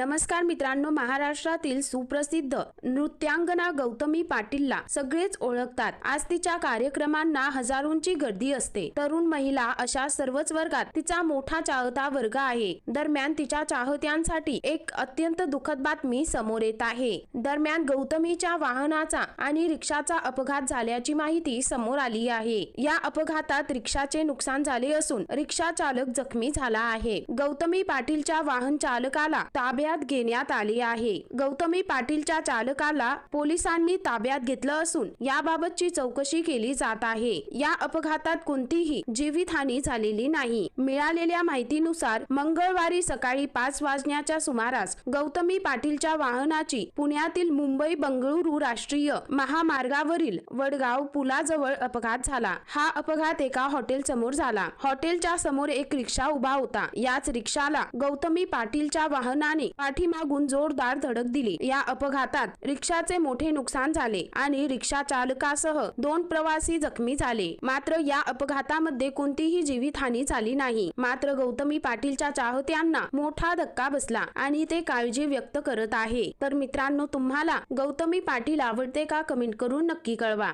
नमस्कार मित्रांनो महाराष्ट्रातील सुप्रसिद्ध नृत्यांगना गौतमी पाटीलला सगळेच ओळखतात. आज तिच्या कार्यक्रमांना हजारोंची गर्दी असते. तरुण महिला अशा सर्वच वर्गात तिचा मोठा चाहता वर्ग आहे. दरम्यान तिच्या चाहत्यांसाठी एक अत्यंत दुःखद बातमी समोर येत आहे. दरम्यान गौतमीच्या वाहनाचा आणि रिक्षाचा अपघात झाल्याची माहिती समोर आली आहे. या अपघातात रिक्षाचे नुकसान झाले असून रिक्षा चालक जखमी झाला आहे. गौतमी पाटीलच्या वाहन चालकाला ताब्यात घेण्यात आले आहे. गौतमी पाटीलच्या चालकाला पोलिसांनी ताब्यात घेतलं असून याबाबतची चौकशी केली जात आहे. या अपघातात कोणतीही जीवितहानी झालेली नाही. मिळालेल्या माहितीनुसार मंगळवारी सकाळी पाच वाजण्याच्या सुमारास गौतमी पाटीलच्या वाहनाची पुण्यातील मुंबई बंगळुरू राष्ट्रीय महामार्गावरील वडगाव पुलाजवळ अपघात झाला. हा अपघात एका हॉटेल समोर झाला. हॉटेलच्या समोर एक रिक्षा उभा होता. याच रिक्षाला गौतमी पाटीलच्या वाहनाने पाठीमागून जोरदार धडक दिली. या अपघातात रिक्षाचे मोठे नुकसान झाले आणि रिक्षा चालकासह दोन प्रवासी जखमी झाले. मात्र या अपघातामध्ये कोणतीही जीवितहानी झाली नाही. मात्र गौतमी पाटीलच्या चाहत्यांना मोठा धक्का बसला आणि ते काळजी व्यक्त करत आहे. तर मित्रांनो तुम्हाला गौतमी पाटील आवडते का? कमेंट करून नक्की कळवा.